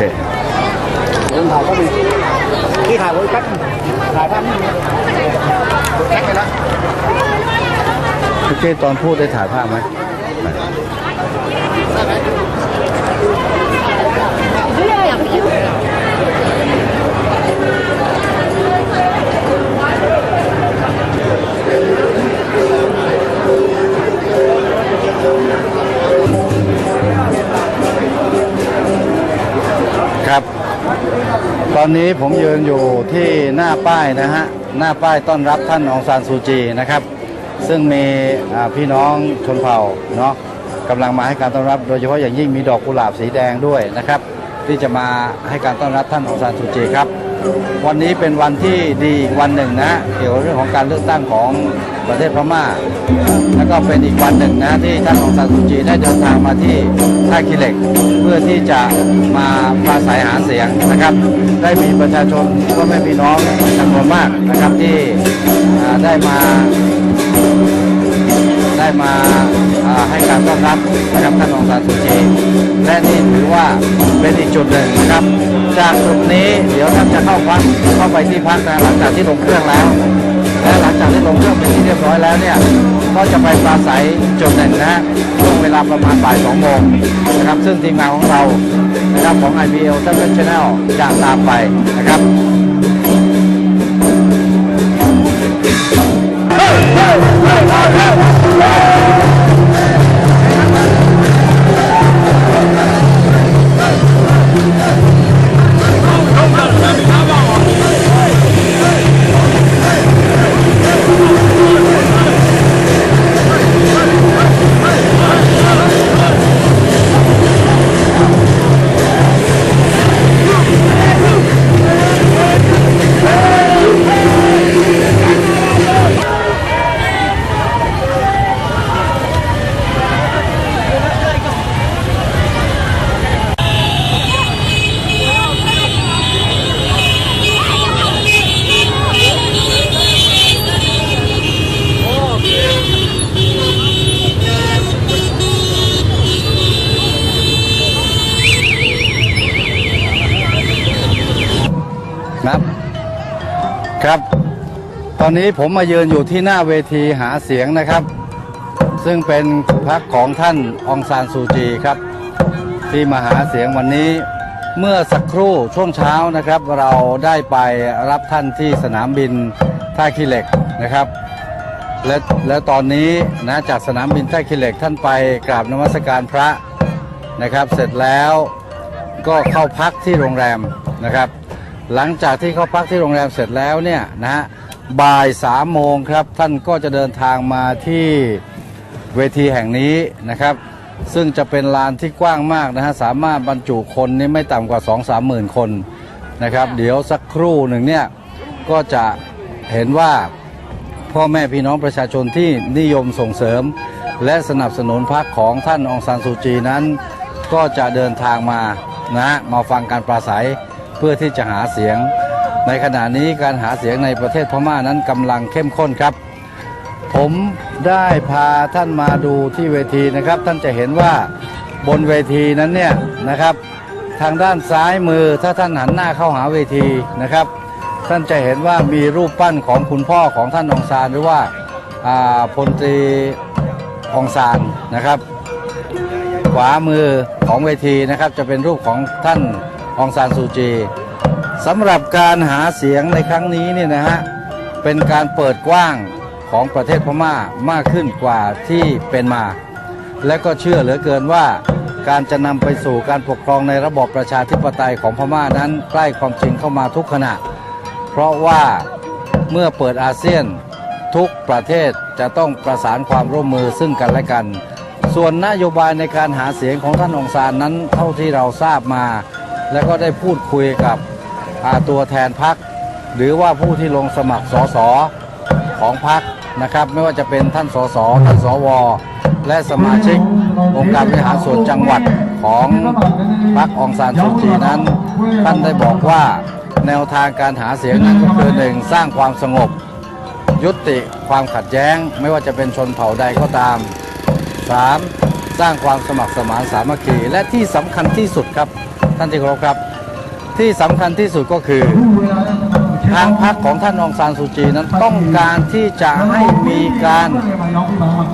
คเดิถ่ายก็มีที่ถ่ายไว้แป๊บถ่ายภาพนี่เจ้ตอนพูดได้ถ่ายภาพไหม ครับ ตอนนี้ผมยืนอยู่ที่หน้าป้ายนะฮะ หน้าป้ายต้อนรับท่านองซานซูจีนะครับ ซึ่งมีพี่น้องชนเผ่าเนาะกำลังมาให้การต้อนรับโดยเฉพาะอย่างยิ่งมีดอกกุหลาบสีแดงด้วยนะครับ ที่จะมาให้การต้อนรับท่านองซานซูจีครับ วันนี้เป็นวันที่ดีอีกวันหนึ่งนะ เกี่ยวกับเรื่องของการเลือกตั้งของประเทศพม่า แล้วก็เป็นอีกวันหนึ่งนะที่ท่านองซานซูจีได้เดินทางมาที่ท่าขี้เหล็ก เพื่อที่จะมาปราศัยหาเสียงนะครับ ได้มีประชาชนพ่อแม่พี่น้องจำนวนมากนะครับที่ได้มา มาอ่าให้การต้อนรับนะครับท่านองซานซูจีและนี่ถือว่าเป็นอีกจุดหนึ่งนะครับ จากจุดนี้เดี๋ยวท่านจะเข้าพักเข้าไปที่พักนะหลังจากที่ลงเครื่องแล้ว และหลังจากที่ลงเครื่องเป็นที่เรียบร้อยแล้วเนี่ยก็จะไปปราศัยจุดหนึ่งนะช่วงเวลาประมาณบ่ายสองโมงนะครับซึ่งทีมงานของเรานะครับของ IBL t e l e v i s i o n Channel จะตามไปนะครับ ครับ ครับ ตอนนี้ผมมายืนอยู่ที่หน้าเวทีหาเสียงนะครับ ซึ่งเป็นพรรคของท่านองซานซูจีครับ ที่มาหาเสียงวันนี้เมื่อสักครู่ช่วงเช้านะครับ เราได้ไปรับท่านที่สนามบินท่าขี้เหล็กนะครับ และและตอนนี้นะจากสนามบินท่าขี้เหล็กท่านไปกราบนมัสการพระนะครับ เสร็จแล้วก็เข้าพักที่โรงแรมนะครับ หลังจากที่เข้าพักที่โรงแรมเสร็จแล้วเนี่ยนะฮะบ่ายสามโมงครับท่านก็จะเดินทางมาที่เวทีแห่งนี้นะครับ ซึ่งจะเป็นลานที่กว้างมากนะฮะสามารถบรรจุคนนี่ไม่ต่ำกว่า 2 3 หมื่นคนนะครับ เดี๋ยวสักครู่หนึ่งเนี่ยก็จะเห็นว่าพ่อแม่พี่น้องประชาชนที่นิยมส่งเสริม และสนับสนุนพรรคของท่านองซานซูจีนั้น ก็จะเดินทางมานะฮะมาฟังการปราศัย เพื่อที่จะหาเสียง ในขณะนี้การหาเสียงในประเทศพม่านั้นกำลังเข้มข้นครับ ผมได้พาท่านมาดูที่เวทีนะครับ ท่านจะเห็นว่าบนเวทีนั้นเนี่ยนะครับ ทางด้านซ้ายมือถ้าท่านหันหน้าเข้าหาเวทีนะครับ ท่านจะเห็นว่ามีรูปปั้นของคุณพ่อของท่านองซานหรือว่าอ่าพลตรีองซานนะครับ ขวามือของเวทีนะครับจะเป็นรูปของท่าน องซานซูจีสำหรับการหาเสียงในครั้งนี้เนี่ยนะฮะเป็นการเปิดกว้างของประเทศพม่ามากขึ้นกว่าที่เป็นมา และก็เชื่อเหลือเกินว่าการจะนำไปสู่การปกครองในระบอบประชาธิปไตยของพม่านั้นใกล้ความจริงเข้ามาทุกขณะ เพราะว่าเมื่อเปิดอาเซียนทุกประเทศจะต้องประสานความร่วมมือซึ่งกันและกัน ส่วนนโยบายในการหาเสียงของท่านองซานนั้นเท่าที่เราทราบมา แล้วก็ได้พูดคุยกับตัวแทนพัก หรือว่าผู้ที่ลงสมัครสสของพักนะครับ ไม่ว่าจะเป็นท่านสสท่านสว และสมาชิกองค์การบริหารส่วนจังหวัดของพรรคองซานซูจีนั้น ท่านได้บอกว่าแนวทางการหาเสียงนั้นก็คือหนึ่งสร้างความสงบ ยุติความขัดแย้ง ไม่ว่าจะเป็นชนเผ่าใดก็ตาม 3. สร้างความสมัครสมานสามัคคีและที่สำคัญที่สุดครับท่านที่เคารพครับ ที่สำคัญที่สุดก็คือ ทางพรรคของท่านองซานซูจีนั้นต้องการที่จะให้มีการ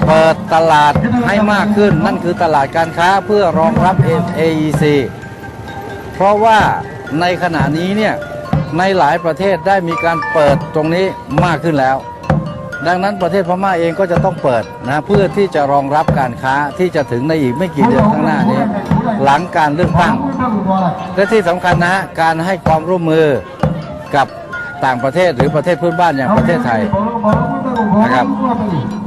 เปิดตลาดให้มากขึ้น นั่นคือตลาดการค้าเพื่อรองรับ AEC เพราะว่าในขณะนี้เนี่ยในหลายประเทศได้มีการเปิดตรงนี้มากขึ้นแล้ว ดังนั้นประเทศพม่าเองก็จะต้องเปิดนะเพื่อที่จะรองรับการค้าที่จะถึงในอีกไม่กี่เดือนข้างหน้านี้ หลังการเลือกตั้ง และที่สำคัญนะการให้ความร่วมมือกับต่างประเทศหรือประเทศเพื่อนบ้านอย่างประเทศไทยนะครับ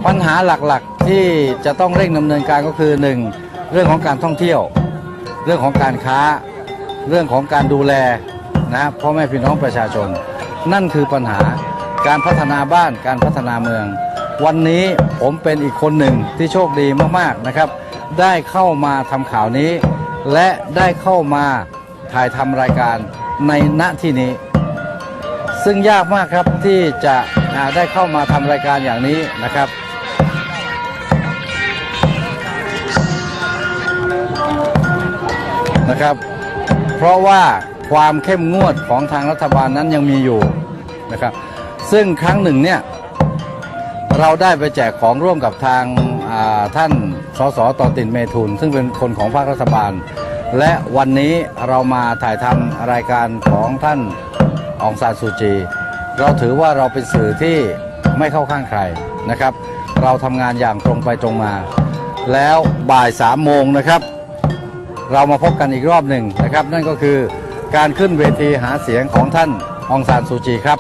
ปัญหาหลักๆที่จะต้องเร่งดำเนินการก็คือ 1. เรื่องของการท่องเที่ยว เรื่องของการค้า เรื่องของการดูแลนะพ่อแม่พี่น้องประชาชน นั่นคือปัญหา การพัฒนาบ้านการพัฒนาเมือง วันนี้ผมเป็นอีกคนหนึ่งที่โชคดีมากๆนะครับ ได้เข้ามาทำข่าวนี้ และได้เข้ามาถ่ายทำรายการในณที่นี้ ซึ่งยากมากครับที่จะได้เข้ามาทำรายการอย่างนี้นะครับนะครับ เพราะว่าความเข้มงวดของทางรัฐบาลนั้นยังมีอยู่นะครับ ซึ่งครั้งหนึ่งเนี่ยเราได้ไปแจกของร่วมกับทางาท่านสสต่อตินเมทุน ซึ่งเป็นคนของภาครัฐบาล และวันนี้เรามาถ่ายทำรายการของท่านองซานซูจี เราถือว่าเราเป็นสื่อที่ไม่เข้าข้างใครนะครับ เราทำงานอย่างตรงไปตรงมา แล้วบ่ายสามโมงนะครับ เรามาพบกันอีกรอบหนึ่งนะครับ นั่นก็คือการขึ้นเวทีหาเสียงของท่านองซานซูจีครับ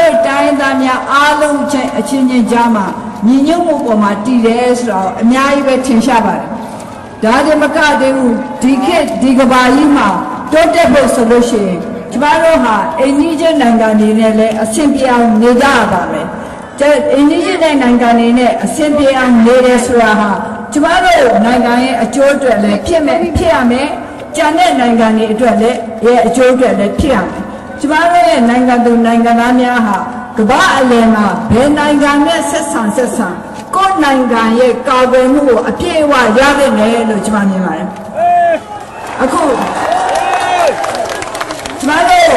တို့တိုင်းသားများအားလုံးချင်းအချင်းချင်းကြားမှာညီညွတ်မှုပေါ်မှာတည်တယ်ဆိုတော့အများကြီးပဲထင်ရှားပါတယ်။ဒါဒီမကသေးဘူးဒီခေတ်ဒီကဘာကြီးမှာတိုးတက်ဖို့ဆိုလို့ရှိရင်ကျမတို့ဟာအိန္ဒိယနိုင်ငံတွေနဲ့လည်းအဆင်ပြေအောင်နေကြရပါမယ်။ကျအိန္ဒိယနိုင်ငံတွေနဲ့အဆင်ပြေအောင်နေတယ်ဆိုတာဟာကျမတို့နိုင်ငံရဲ့အကျိုးအတွက်လည်းဖြစ်မယ်ဖြစ်ရမယ်။ကျန်တဲ့နိုင်ငံတွေအတွက်လည်းရဲ့အကျိုးအတွက်လည်းဖြစ်ရမယ်။ ကျမတို့ရဲ့နိုင်ငံသူနိုင်ငံသားများဟာကမ္ဘာအလယ်မှာဘယ်နိုင်ငံနဲ့ဆက်ဆံဆက်ဆံကိုယ့်နိုင်ငံရဲ့ကာကွယ်မှုကိုအပြည့်အဝရခဲ့တယ်လို့ကျွန်မမြင်ပါတယ်။အခုကျမတို့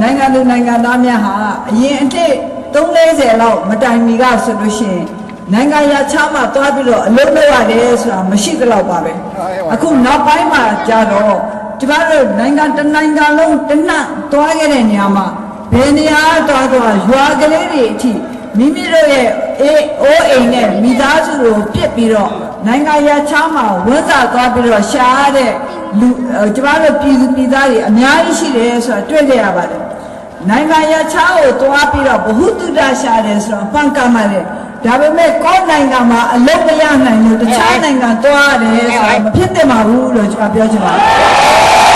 နိုင်ငံသူနိုင်ငံသားများဟာအရင်အတိတ်340လောက်မတိုင်မီကဆိုလို့ရှိရင်နိုင်ငံရခြားမှာသွားပြီးတော့အလုပ်လုပ်ရတယ်ဆိုတာမရှိသလောက်ပါပဲ။အခုနောက်ပိုင်းမှာကြာတော့ ကျမတို့နိုင်ငံတစ်နိုင်ငံလုံးတနတ်သွားခဲ့တဲ့နေရာမှာဘယ်နေရာသွားသွားရွာကလေးတွေအထိမိမိတို့ရဲ့အေးအိုးအိမ်နဲ့မိသားစုကိုပြစ်ပြီးတော့နိုင်ငံရချားမှာဝန်စားသွားပြီးတော့ရှာရတဲ့လူအဲကျမတို့ပြည်သူပြည်သားတွေအများကြီးရှိတယ်ဆိုတာတွေ့ကြရပါတယ်နိုင်ငံရချားကိုသွားပြီးတော့ဘ ഹു တုဒ္ဒရှာတယ်ဆိုတော့ပန်ကမှာတယ် ဒါပေမဲ့ကိုယ့်နိုင်ငံမှာအလုပ်မရနိုင်လို့တခြားနိုင်ငံသွားရတယ်ဆိုတာမဖြစ်သင့်ပါဘူးလို့ကျွန်တော်ပြောချင်ပါတယ်